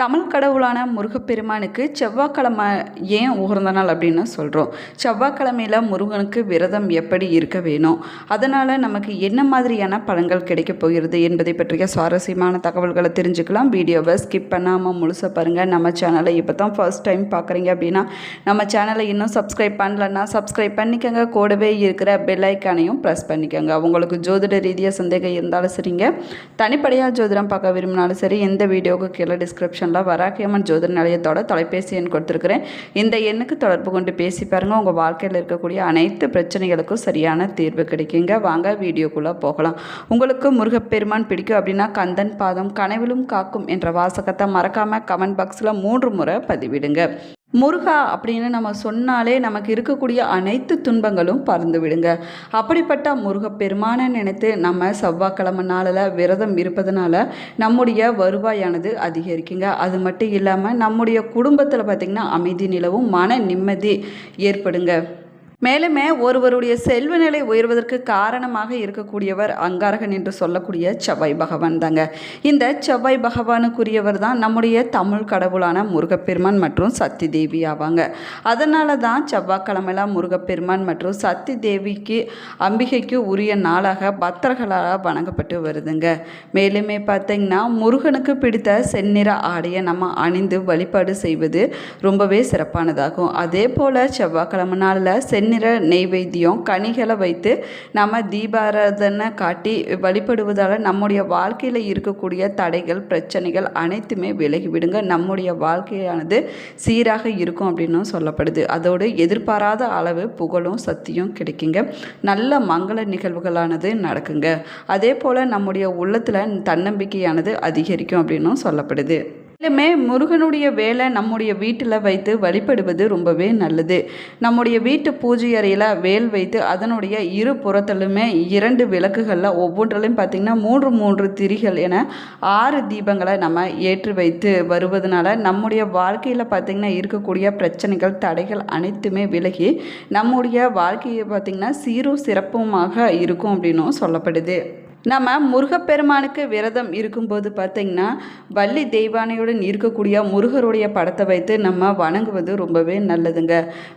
தமிழ் கடவுளான முருகப்பெருமானுக்கு செவ்வாய்க்கிழமை ஏன் உகந்த நாள் அப்படின்னு சொல்கிறோம் செவ்வாய்க்கிழமையில் முருகனுக்கு விரதம் எப்படி இருக்க வேணும்? அதனால் நமக்கு என்ன மாதிரியான பலன்கள் கிடைக்கப் போகிறது என்பதை பற்றிய சுவாரஸ்யமான தகவல்களை தெரிஞ்சுக்கலாம். வீடியோவை ஸ்கிப் பண்ணாமல் முழுசாக பாருங்கள் நம்ம சேனலை இப்போ தான் ஃபர்ஸ்ட் டைம் பார்க்குறீங்க அப்படின்னா நம்ம சேனலை இன்னும் சப்ஸ்கிரைப் பண்ணலன்னா சப்ஸ்கிரைப் பண்ணிக்கோங்க. கூடவே இருக்கிற பெல் ஐக்கானையும் ப்ரெஸ் பண்ணிக்கோங்க. உங்களுக்கு ஜோதிட ரீதியாக சந்தேகம் இருந்தாலும் சரிங்க. தனிப்படையாக ஜோதிடம் பார்க்க விரும்பினாலும் சரி எந்த வீடியோவுக்கு கீழே டிஸ்கிரிப்ஷனில் வராகியம்மன் ஜோதிட நிலையத்தோட தொலைபேசி எண் கொடுத்துருக்குறேன். இந்த எண்ணுக்கு தொடர்பு கொண்டு பேசி பாருங்கள் உங்கள் வாழ்க்கையில் இருக்கக்கூடிய அனைத்து பிரச்சனைகளுக்கும் சரியான தீர்வு கிடைக்குங்க. வாங்க வீடியோக்குள்ளே போகலாம். உங்களுக்கு முருகப்பெருமான் பிடிக்கும் அப்படின்னா கந்தன் பாதம் கனவிலும் காக்கும் என்ற வாசகத்தை மறக்காமல் கமெண்ட் பாக்ஸில் மூன்று முறை பதிவிடுங்க. முருகா அப்படின்னு நம்ம சொன்னாலே நமக்கு இருக்கக்கூடிய அனைத்து துன்பங்களும் பறந்து விடுங்க. அப்படிப்பட்ட முருகப்பெருமானை நினைத்து நம்ம செவ்வாய்க்கிழமை நாளில் விரதம் இருப்பதனால நம்முடைய வருவாயானது அதிகரிக்குங்க. அது மட்டும் இல்லாமல் நம்முடைய குடும்பத்தில் பார்த்திங்கன்னா அமைதி நிலவும் மன நிம்மதி ஏற்படுங்க. மேலுமே ஒருவருடைய செல்வ நிலை உயர்வதற்கு காரணமாக இருக்கக்கூடியவர் அங்காரகன் என்று சொல்லக்கூடிய செவ்வாய் பகவான் தாங்க. இந்த செவ்வாய் பகவானுக்குரியவர் தான் நம்முடைய தமிழ் கடவுளான முருகப்பெருமான் மற்றும் சக்தி தேவி ஆவாங்க. அதனால தான் செவ்வாய்க்கிழமையெல்லாம் முருகப்பெருமான் மற்றும் சக்தி தேவிக்கு அம்பிகைக்கு உரிய நாளாக பக்தர்களால் வணங்கப்பட்டு வருதுங்க. மேலுமே பார்த்தீங்கன்னா முருகனுக்கு பிடித்த செந்நிற ஆடையை நம்ம அணிந்து வழிபாடு செய்வது ரொம்பவே சிறப்பானதாகும். அதே போல் செவ்வாய்க்கிழமை நாளில் சென் வெண்ணிற நெய்வேத்தியம் கனிகளை வைத்து நம்ம தீபாராதனை காட்டி வழிபடுவதால் நம்முடைய வாழ்க்கையில் இருக்கக்கூடிய தடைகள் பிரச்சனைகள் அனைத்துமே விலகிவிடுங்க. நம்முடைய வாழ்க்கையானது சீராக இருக்கும் அப்படின்னும் சொல்லப்படுது. அதோடு எதிர்பாராத அளவு புகழும் சக்தியும் கிடைக்குங்க. நல்ல மங்கள நிகழ்வுகளானது நடக்குங்க. அதே போல் நம்முடைய உள்ளத்தில் தன்னம்பிக்கையானது அதிகரிக்கும் அப்படின்னும் சொல்லப்படுது. மேலுமே முருகனுடைய வேலை நம்முடைய வீட்டில் வைத்து வழிபடுவது ரொம்பவே நல்லது. நம்முடைய வீட்டு பூஜை அறையில் வேல் வைத்து அதனுடைய இரு புறத்திலுமே இரண்டு விளக்குகளில் ஒவ்வொன்றிலையும் பார்த்திங்கன்னா மூன்று மூன்று திரிகள் என ஆறு தீபங்களை நம்ம ஏற்றி வைத்து வருவதனால நம்முடைய வாழ்க்கையில் பார்த்திங்கன்னா இருக்கக்கூடிய பிரச்சனைகள் தடைகள் அனைத்துமே விலகி நம்முடைய வாழ்க்கையை பார்த்திங்கன்னா சீரும் சிறப்புமாக இருக்கும் அப்படின்னும் சொல்லப்படுது. நம்ம முருகப்பெருமானுக்கு விரதம் இருக்கும்போது பார்த்திங்கன்னா வள்ளி தெய்வானையுடன் இருக்கக்கூடிய முருகருடைய படத்தை வைத்து நம்ம வணங்குவது ரொம்பவே நல்லதுங்க.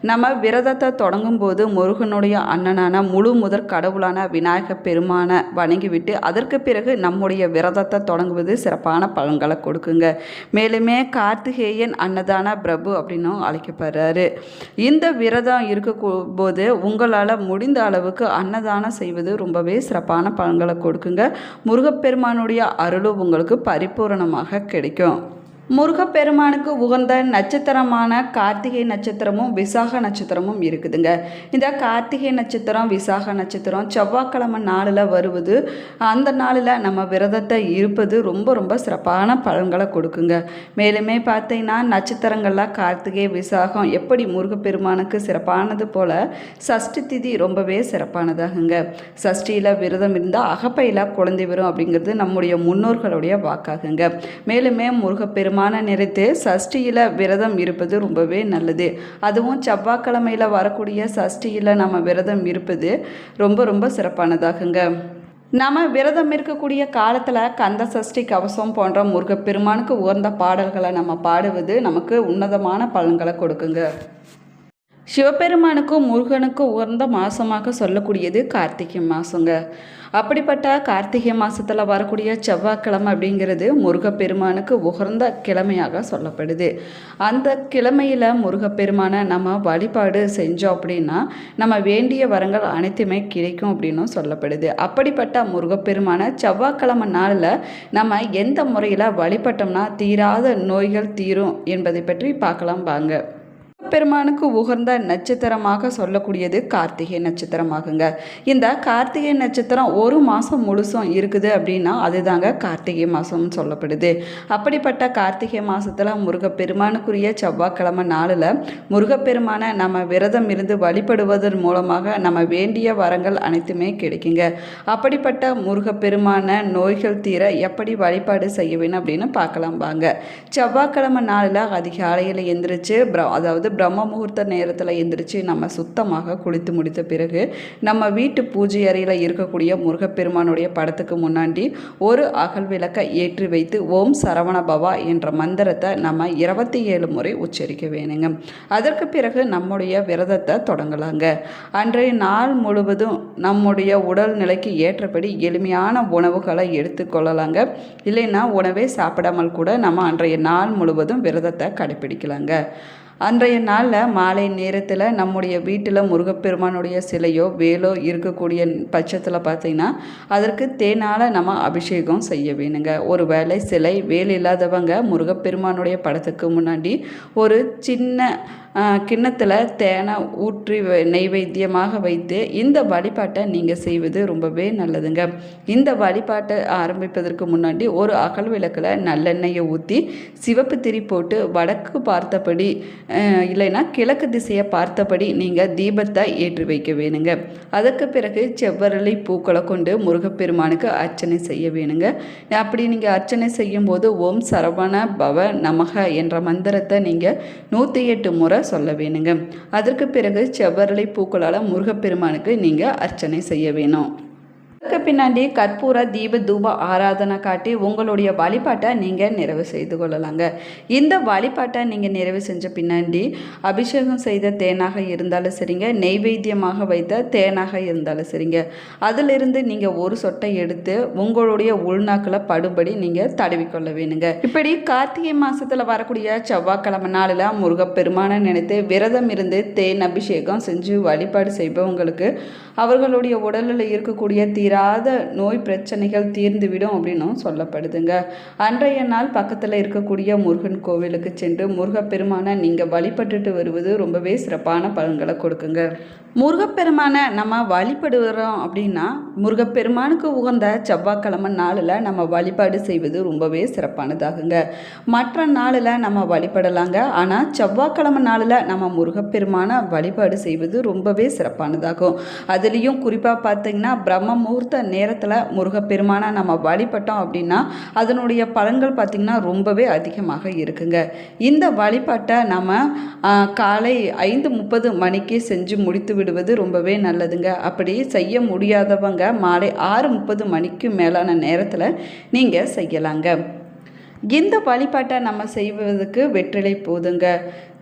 நம்ம விரதத்தை தொடங்கும் போது முருகனுடைய அண்ணனான முழு முதற் கடவுளான விநாயக பெருமானை வணங்கிவிட்டு அதற்கு பிறகு நம்முடைய விரதத்தை தொடங்குவது சிறப்பான பலன்களை கொடுக்குங்க. மேலுமே கார்த்திகேயன் அன்னதான பிரபு அப்படின்னும் அழைக்கப்படுறாரு. இந்த விரதம் இருக்க போது உங்களால் முடிந்த அளவுக்கு அன்னதானம் செய்வது ரொம்பவே சிறப்பான பலன்களை கொடுக்குங்க. முருகப்பெருமானுடைய அருளும் உங்களுக்கு பரிபூரணமாக கிடைக்கும். முருகப்பெருமானுக்கு உகந்த நட்சத்திரமான கார்த்திகை நட்சத்திரமும் விசாக நட்சத்திரமும் இருக்குதுங்க. இந்த கார்த்திகை நட்சத்திரம் விசாக நட்சத்திரம் செவ்வாய்க்கிழமை நாளில் வருவது அந்த நாளில் நம்ம விரதத்தை இருப்பது ரொம்ப ரொம்ப சிறப்பான பலன்களை கொடுக்குங்க. மேலுமே பார்த்தீங்கன்னா நட்சத்திரங்கள்லாம் கார்த்திகை விசாகம் எப்படி முருகப்பெருமானுக்கு சிறப்பானது போல் சஷ்டி திதி ரொம்பவே சிறப்பானதாகுங்க. சஷ்டியில் விரதம் இருந்தால் அகப்பையில் குழந்தை வரும் அப்படிங்கிறது நம்முடைய முன்னோர்களுடைய வாக்காகுங்க. மேலுமே முருகப்பெருமான் பெருமான நேரத்து சஷ்டியில் விரதம் இருப்பது ரொம்பவே நல்லது. அதுவும் செவ்வாய்க்கிழமையில் வரக்கூடிய சஷ்டியில் நம்ம விரதம் இருப்பது ரொம்ப ரொம்ப சிறப்பானதாகுங்க. நம்ம விரதம் இருக்கக்கூடிய காலத்தில் கந்த சஷ்டி கவசம் போன்ற முருகப்பெருமானுக்கு உயர்ந்த பாடல்களை நம்ம பாடுவது நமக்கு உன்னதமான பலன்களை கொடுக்குங்க. சிவபெருமானுக்கும் முருகனுக்கும் உயர்ந்த மாதமாக சொல்லக்கூடியது கார்த்திகை மாதங்க அப்படிப்பட்ட கார்த்திகை மாதத்தில் வரக்கூடிய செவ்வாய்க்கிழமை அப்படிங்கிறது முருகப்பெருமானுக்கு உகர்ந்த கிழமையாக சொல்லப்படுது. அந்த கிழமையில் முருகப்பெருமானை நம்ம வழிபாடு செஞ்சோம் அப்படின்னா நம்ம வேண்டிய வரங்கள் அனைத்துமே கிடைக்கும் அப்படின்னும் சொல்லப்படுது. அப்படிப்பட்ட முருகப்பெருமானை செவ்வாய்க்கிழமை நாளில் நம்ம எந்த முறையில் வழிபட்டோம்னா தீராத நோய்கள் தீரும் என்பதை பற்றி பார்க்கலாம் வாங்க. பெருமானுக்கு உகர்ந்த நட்சத்திரமாக சொல்லக்கூடியது கார்த்திகை நட்சத்திரமாகுங்க. இந்த கார்த்திகை நட்சத்திரம் ஒரு மாதம் முழுசும் இருக்குது அப்படின்னா அதுதாங்க கார்த்திகை மாதம்னு சொல்லப்படுது. அப்படிப்பட்ட கார்த்திகை மாதத்தில் முருகப்பெருமானுக்குரிய செவ்வாய்க்கிழமை நாளில் முருகப்பெருமானை நம்ம விரதம் இருந்து வழிபடுவதன் மூலமாக நம்ம வேண்டிய வரங்கள் அனைத்துமே கிடைக்குங்க. அப்படிப்பட்ட முருகப்பெருமான நோய்கள் தீர எப்படி வழிபாடு செய்ய வேணும் அப்படின்னு பார்க்கலாம் வாங்க. செவ்வாய்க்கிழமை நாளில் அதிகாலையில் எந்திரிச்சு அதாவது பிரம்ம முகூர்த்த நேரத்தில் எந்திரிச்சு நம்ம சுத்தமாக குளித்து முடித்த பிறகு நம்ம வீட்டு பூஜை அறையில் இருக்கக்கூடிய முருகப்பெருமானுடைய படத்துக்கு முன்னாடி ஒரு அகல் விளக்கை ஏற்றி வைத்து ஓம் சரவண பவா என்ற மந்திரத்தை நம்ம இருபத்தி ஏழு முறை உச்சரிக்க வேணுங்க. அதற்கு பிறகு நம்முடைய விரதத்தை தொடங்கலாங்க. அன்றைய நாள் முழுவதும் நம்முடைய உடல் நிலைக்கு ஏற்றபடி எளிமையான உணவுகளை எடுத்துக்கொள்ளலாங்க இல்லைன்னா உணவே சாப்பிடாமல் கூட நம்ம அன்றைய நாள் முழுவதும் விரதத்தை கடைப்பிடிக்கலாங்க அன்றைய நாளில் மாலை நேரத்தில் நம்முடைய வீட்டில் முருகப்பெருமானுடைய சிலையோ வேலோ இருக்கக்கூடிய பட்சத்தில் பார்த்திங்கன்னா அதற்கு தேனால் நம்ம அபிஷேகம் செய்ய வேணுங்க. ஒரு வேளை சிலை வேல் இல்லாதவங்க முருகப்பெருமானுடைய படத்துக்கு முன்னாடி ஒரு சின்ன கிண்ணத்தில் தேனை ஊற்றி நெய்வேத்தியமாக வைத்து இந்த வழிபாட்டை நீங்கள் செய்வது ரொம்பவே நல்லதுங்க. இந்த வழிபாட்டை ஆரம்பிப்பதற்கு முன்னாடி ஒரு அகல் விளக்கில் நல்லெண்ணெயை ஊற்றி சிவப்பு திரி போட்டு வடக்கு பார்த்தபடி இல்லைன்னா கிழக்கு திசையை பார்த்தபடி நீங்கள் தீபத்தை ஏற்றி வைக்க வேணுங்க. அதுக்கு பிறகு செவ்வரளி பூக்களை கொண்டு முருகப்பெருமானுக்கு அர்ச்சனை செய்ய வேணுங்க. அப்படி நீங்கள் அர்ச்சனை செய்யும்போது ஓம் சரவண பவ நமக என்ற மந்திரத்தை நீங்கள் நூற்றி எட்டு முறை சொல்ல வேணுங்க. அதற்கு பிறகு செவ்வரளி பூக்களால் முருகப்பெருமானுக்கு நீங்கள் அர்ச்சனை செய்ய வேணும். அதுக்கு பின்னாடி கற்பூர தீப தூப ஆராதனை காட்டி உங்களுடைய வழிபாட்டை நீங்கள் நிறைவு செய்து கொள்ளலாங்க. இந்த வழிபாட்டை நீங்கள் நிறைவு செஞ்ச பின்னாடி அபிஷேகம் செய்த தேனாக இருந்தாலும் சரிங்க நெய்வேத்தியமாக வைத்த தேனாக இருந்தாலும் சரிங்க. அதிலிருந்து நீங்கள் ஒரு சொட்டை எடுத்து உங்களுடைய உள்நாக்கில் படுபடி நீங்கள் தடவிக்கொள்ள வேணுங்க. இப்படி கார்த்திகை மாதத்தில் வரக்கூடிய செவ்வாய்க்கிழமை நாளில் முருகப்பெருமானை நினைத்து விரதம் இருந்து தேன் அபிஷேகம் செஞ்சு வழிபாடு செய்பவங்களுக்கு அவர்களுடைய உடலில் இருக்கக்கூடிய தீராத நோய் பிரச்சனைகள் தீர்ந்துவிடும் அப்படின்னும் சொல்லப்படுதுங்க. அன்றைய நாள் பக்கத்தில் இருக்கக்கூடிய முருகன் கோவிலுக்கு சென்று முருகப்பெருமானை நீங்கள் வழிபட்டுட்டு வருவது ரொம்பவே சிறப்பான பலன்களை கொடுக்குங்க. முருகப்பெருமானை நம்ம வழிபடுகிறோம் அப்படின்னா முருகப்பெருமானுக்கு உகந்த செவ்வாய்க்கிழமை நாளில் நம்ம வழிபாடு செய்வது ரொம்பவே சிறப்பானதாகுங்க. மற்ற நாளில் நம்ம வழிபடலாங்க. ஆனால் செவ்வாய்க்கிழமை நாளில் நம்ம முருகப்பெருமானை வழிபாடு செய்வது ரொம்பவே சிறப்பானதாகும். அதுலேயும் குறிப்பாக பார்த்தீங்கன்னா பிரம்ம முகூர்த்த நேரத்தில் முருகப்பெருமானை நம்ம வழிபட்டோம் அப்படின்னா அதனுடைய பலன்கள் பார்த்திங்கன்னா ரொம்பவே அதிகமாக இருக்குங்க. இந்த வழிபாட்டை நம்ம காலை ஐந்து முப்பது மணிக்கு செஞ்சு முடித்து விடுவது ரொம்பவே நல்லதுங்க. அப்படி செய்ய முடியாதவங்க மாலை ஆறு முப்பது மணிக்கு மேலான நேரத்தில் நீங்கள் செய்யலாங்க. இந்த வழிபாட்டை நம்ம செய்வதற்கு வெற்றிலை போதுங்க.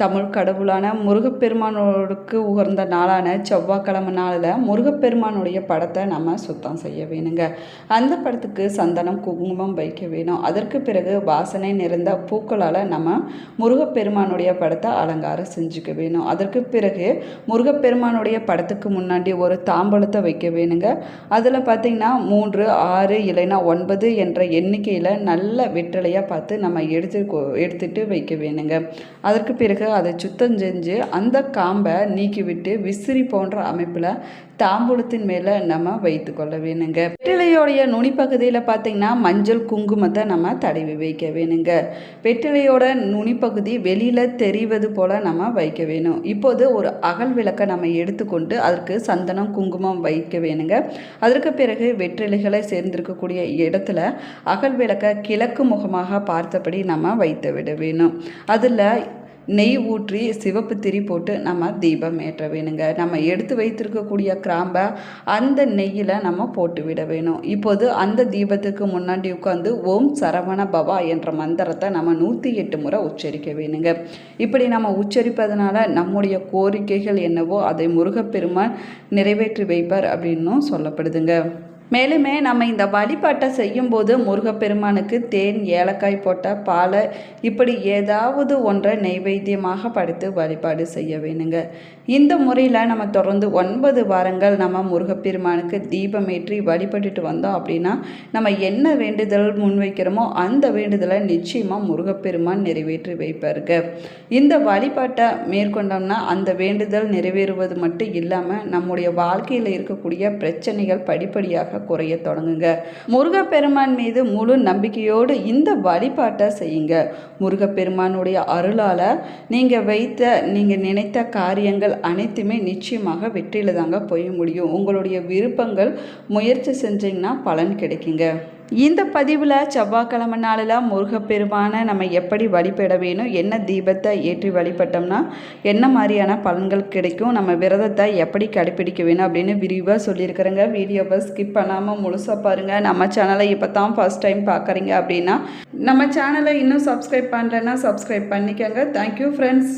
தமிழ் கடவுளான முருகப்பெருமானோருக்கு உகர்ந்த நாளான செவ்வாய்க்கிழமை நாளில் முருகப்பெருமானுடைய படத்தை நம்ம சுத்தம் செய்ய வேணுங்க. அந்த படத்துக்கு சந்தனம் குங்குமம் வைக்க வேணும். அதற்கு பிறகு வாசனை நிறைந்த பூக்களால் நம்ம முருகப்பெருமானுடைய படத்தை அலங்காரம் செஞ்சுக்க வேணும். அதற்கு பிறகு முருகப்பெருமானுடைய படத்துக்கு முன்னாடி ஒரு தாம்பழத்தை வைக்க வேணுங்க. அதில் பார்த்திங்கன்னா மூன்று ஆறு இல்லைன்னா ஒன்பது என்ற எண்ணிக்கையில் நல்ல வெற்றிலையாக பார்த்து நம்ம எடுத்து எடுத்துட்டு வைக்க வேணுங்க. அதற்கு பிறகு அதை சுத்தம் செஞ்சு அந்த காம்பை நீக்கிவிட்டு விசிறி போன்ற அமைப்பில் தாம்பூலத்தின் மேலே நம்ம வைத்து கொள்ள வேணுங்க. வெற்றிலையோடைய நுனிப்பகுதியில் பார்த்தீங்கன்னா மஞ்சள் குங்குமத்தை நம்ம தடவி வைக்க வேணுங்க. வெற்றிலையோட நுனிப்பகுதி வெளியில் தெரிவது போல் நம்ம வைக்க வேணும். இப்போது ஒரு அகல் விளக்கை நம்ம எடுத்துக்கொண்டு அதற்கு சந்தனம் குங்குமம் வைக்க வேணுங்க. அதற்கு பிறகு வெற்றிலைகளை சேர்ந்திருக்கக்கூடிய இடத்துல அகல் விளக்கை கிழக்கு முகமாக பார்த்தபடி நம்ம வைத்து விட வேணும். அதில் நெய் ஊற்றி சிவப்பு திரி போட்டு நம்ம தீபம் ஏற்ற வேணுங்க. நம்ம எடுத்து வைத்திருக்கக்கூடிய கிராம்பை அந்த நெய்யில் நம்ம போட்டு விட வேணும். இப்போது அந்த தீபத்துக்கு முன்னாடி உட்காந்து ஓம் சரவண பவா என்ற மந்திரத்தை நம்ம நூற்றி எட்டு முறை உச்சரிக்க வேணுங்க. இப்படி நம்ம உச்சரிப்பதனால நம்முடைய கோரிக்கைகள் என்னவோ அதை முருகப்பெருமான் நிறைவேற்றி வைப்பார் அப்படின்னும் சொல்லப்படுதுங்க. மேலுமே நம்ம இந்த வழிபாட்டை செய்யும்போது முருகப்பெருமானுக்கு தேன் ஏலக்காய் போட்ட பாலை இப்படி ஏதாவது ஒன்றை நெய்வேத்தியமாக படுத்து வழிபாடு செய்ய வேணுங்க. இந்த முறையில் நம்ம தொடர்ந்து ஒன்பது வாரங்கள் நம்ம முருகப்பெருமானுக்கு தீபமேற்றி வழிபட்டுட்டு வந்தோம் அப்படின்னா நம்ம என்ன வேண்டுதல் முன்வைக்கிறோமோ அந்த வேண்டுதலை நிச்சயமாக முருகப்பெருமான் நிறைவேற்றி வைப்பாருங்க. இந்த வழிபாட்டை மேற்கொண்டோம்னா அந்த வேண்டுதல் நிறைவேறுவது மட்டும் இல்லாமல் நம்முடைய வாழ்க்கையில் இருக்கக்கூடிய பிரச்சனைகள் படிப்படியாக குறைய தொடங்குங்க. முருகப்பெருமான் மீது முழு நம்பிக்கையோடு இந்த வழிபாட்டை செய்யுங்க. முருகப்பெருமானுடைய அருளால் நீங்கள் வைத்த நீங்கள் நினைத்த காரியங்கள் அனைத்துமே நிச்சயமாக வெற்றியில் தாங்க போய் முடியும். உங்களுடைய விருப்பங்கள் முயற்சி செஞ்சீங்கன்னா பலன் கிடைக்குங்க. இந்த பதிவில் செவ்வாய்க்கிழமை நாளில் முருகப்பெருமானை நம்ம எப்படி வழிபட வேணும் என்ன தீபத்தை ஏற்றி வழிபட்டோம்னா என்ன மாதிரியான பலன்கள் கிடைக்கும் நம்ம விரதத்தை எப்படி கடைப்பிடிக்க வேணும் அப்படின்னு விரிவாக சொல்லியிருக்கிறேங்க. வீடியோவை ஸ்கிப் பண்ணாமல் முழுசாக பாருங்கள் நம்ம சேனலை இப்போ தான் ஃபஸ்ட் டைம் பார்க்குறீங்க அப்படின்னா நம்ம சேனலை இன்னும் சப்ஸ்கிரைப் பண்ணுறேன்னா சப்ஸ்கிரைப் பண்ணிக்கோங்க. Thank you friends